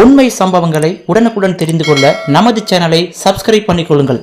உண்மை சம்பவங்களை உடனுக்குடன் தெரிந்து கொள்ள நமது சேனலை சப்ஸ்கிரைப் பண்ணிக்கொள்ளுங்கள்.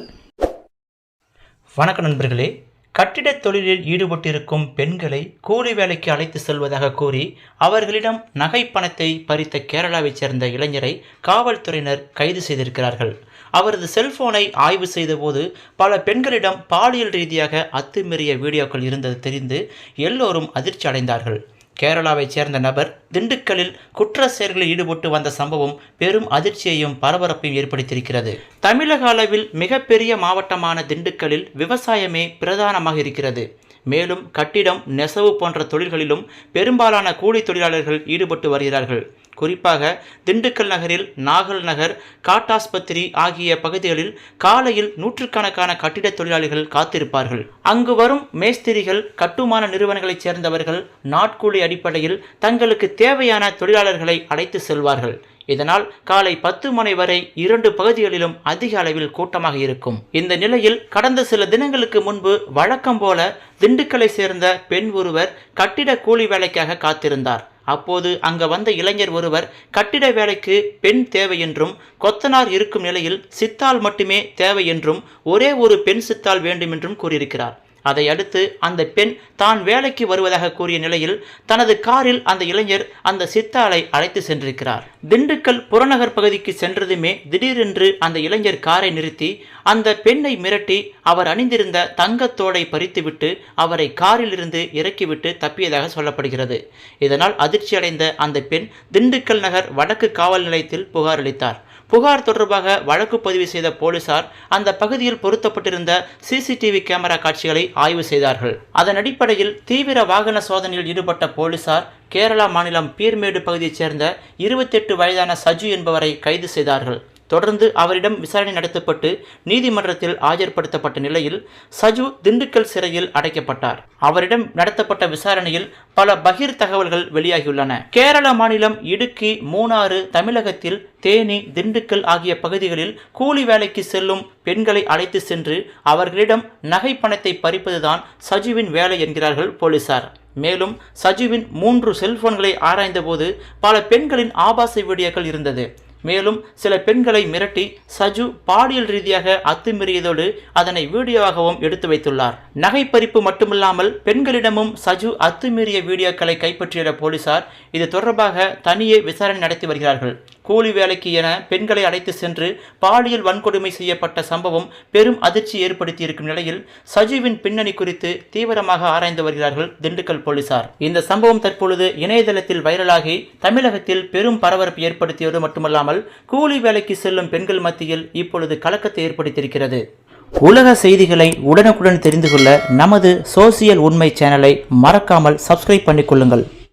வணக்கம் நண்பர்களே. கட்டிடத் தொழிலில் ஈடுபட்டிருக்கும் பெண்களை கூலி வேலைக்கு அழைத்து செல்வதாக கூறி அவர்களிடம் நகை பணத்தை பறித்த கேரளாவைச் சேர்ந்த இளைஞரை காவல்துறையினர் கைது செய்திருக்கிறார்கள். அவரது செல்போனை ஆய்வு செய்தபோது பல பெண்களிடம் பாலியல் ரீதியாக அத்துமீறிய வீடியோக்கள் இருந்தது தெரிந்து எல்லோரும் அதிர்ச்சி அடைந்தார்கள் கேரளாவைச் சேர்ந்த நபர் திண்டுக்கல்லில் குற்ற செயல்களில் ஈடுபட்டு வந்த சம்பவம் பெரும் அதிர்ச்சியையும் பரபரப்பையும் ஏற்படுத்தியிருக்கிறது. தமிழக அளவில் மிகப்பெரிய மாவட்டமான திண்டுக்கல்லில் விவசாயமே பிரதானமாக இருக்கிறது. மேலும் கட்டிடம் நெசவு போன்ற தொழில்களிலும் பெரும்பாலான கூலி தொழிலாளர்கள் ஈடுபட்டு வருகிறார்கள். குறிப்பாக திண்டுக்கல் நகரில் நாகல் நகர் காட்டாஸ்பத்திரி ஆகிய பகுதிகளில் காலையில் நூற்றுக்கணக்கான கட்டிடத் தொழிலாளிகள் காத்திருப்பார்கள். அங்கு வரும் மேஸ்திரிகள் கட்டுமான நிறுவனங்களைச் சேர்ந்தவர்கள் நாட்கூலி அடிப்படையில் தங்களுக்கு தேவையான தொழிலாளர்களை அழைத்து செல்வார்கள். இதனால் காலை பத்து மணி வரை இரண்டு பகுதிகளிலும் அதிக அளவில் கூட்டமாக இருக்கும். இந்த நிலையில் கடந்த சில தினங்களுக்கு முன்பு வழக்கம் போல திண்டுக்கலை சேர்ந்த பெண் ஒருவர் கட்டிட கூலி வேலைக்காக காத்திருந்தார். அப்போது அங்க வந்த இளைஞர் ஒருவர் கட்டிட வேலைக்கு பெண் தேவை என்றும் கொத்தனார் இருக்கும் நிலையில் சித்தால் மட்டுமே தேவை என்றும் ஒரே ஒரு பெண் சித்தால் வேண்டும் என்றும் கூறியிருக்கிறார். அதை அடுத்து அந்த பெண் தான் வேலைக்கு வருவதாக கூறிய நிலையில் தனது காரில் அந்த இளைஞர் அந்த சித்தாளை அழைத்து சென்றிருக்கிறார். திண்டுக்கல் புறநகர் பகுதிக்கு சென்றதுமே திடீரென்று அந்த இளைஞர் காரை நிறுத்தி அந்த பெண்ணை மிரட்டி அவர் அணிந்திருந்த தங்கத்தோடை பறித்துவிட்டு அவரை காரிலிருந்து இறக்கிவிட்டு தப்பியதாக சொல்லப்படுகிறது. இதனால் அதிர்ச்சியடைந்த அந்த பெண் திண்டுக்கல் நகர் வடக்கு காவல் நிலையத்தில் புகார் அளித்தார். புகார் தொடர்பாக வழக்கு பதிவு செய்த போலீசார் அந்த பகுதியில் பொருத்தப்பட்டிருந்த சிசிடிவி கேமரா காட்சிகளை ஆய்வு செய்தார்கள். அதன் அடிப்படையில் தீவிர வாகன சோதனையில் ஈடுபட்ட போலீசார் கேரளா மாநிலம் பீர்மேடு பகுதியைச் சேர்ந்த இருபத்தெட்டு வயதான சஜு என்பவரை கைது செய்தார்கள். தொடர்ந்து அவரிடம் விசாரணை நடத்தப்பட்டு நீதிமன்றத்தில் ஆஜர்படுத்தப்பட்ட நிலையில் சஜு திண்டுக்கல் சிறையில் அடைக்கப்பட்டார். அவரிடம் நடத்தப்பட்ட விசாரணையில் பல பகிர் தகவல்கள் வெளியாகியுள்ளன. கேரள மாநிலம் இடுக்கி மூணாறு தமிழகத்தில் தேனி திண்டுக்கல் ஆகிய பகுதிகளில் கூலி வேலைக்கு செல்லும் பெண்களை அழைத்து சென்று அவர்களிடம் நகை பணத்தை பறிப்பதுதான் சஜுவின் வேலை என்கிறார்கள் போலீசார். மேலும் சஜுவின் மூன்று செல்போன்களை ஆராய்ந்தபோது பல பெண்களின் ஆபாச வீடியோக்கள் இருந்தது. மேலும் சில பெண்களை மிரட்டி சஜு பாலியல் ரீதியாக அத்துமீறியதோடு அதனை வீடியோவாகவும் எடுத்து வைத்துள்ளார். நகை பறிப்பு மட்டுமில்லாமல் பெண்களிடமும் சஜு அத்துமீறிய வீடியோக்களை கைப்பற்றிய போலீசார். இது தொடர்பாக தனியே விசாரணை நடத்தி வருகிறார்கள். கூலி வேலைக்கு என பெண்களை அழைத்து சென்று பாலியல் வன்கொடுமை செய்யப்பட்ட சம்பவம் பெரும் அதிர்ச்சி ஏற்படுத்தியிருக்கும் நிலையில் சஜீவின் பின்னணி குறித்து தீவிரமாக ஆராய்ந்து வருகிறார்கள் திண்டுக்கல் போலீசார். இந்த சம்பவம் தற்பொழுது இணையதளத்தில் வைரலாகி தமிழகத்தில் பெரும் பரபரப்பு ஏற்படுத்தியது மட்டுமல்லாமல் கூலி வேலைக்கு செல்லும் பெண்கள் மத்தியில் இப்பொழுது கலக்கத்தை ஏற்படுத்தியிருக்கிறது. உலக செய்திகளை உடனுக்குடன் தெரிந்து கொள்ள நமது சோசியல் உண்மை சேனலை மறக்காமல் சப்ஸ்கிரைப் பண்ணிக்கொள்ளுங்கள்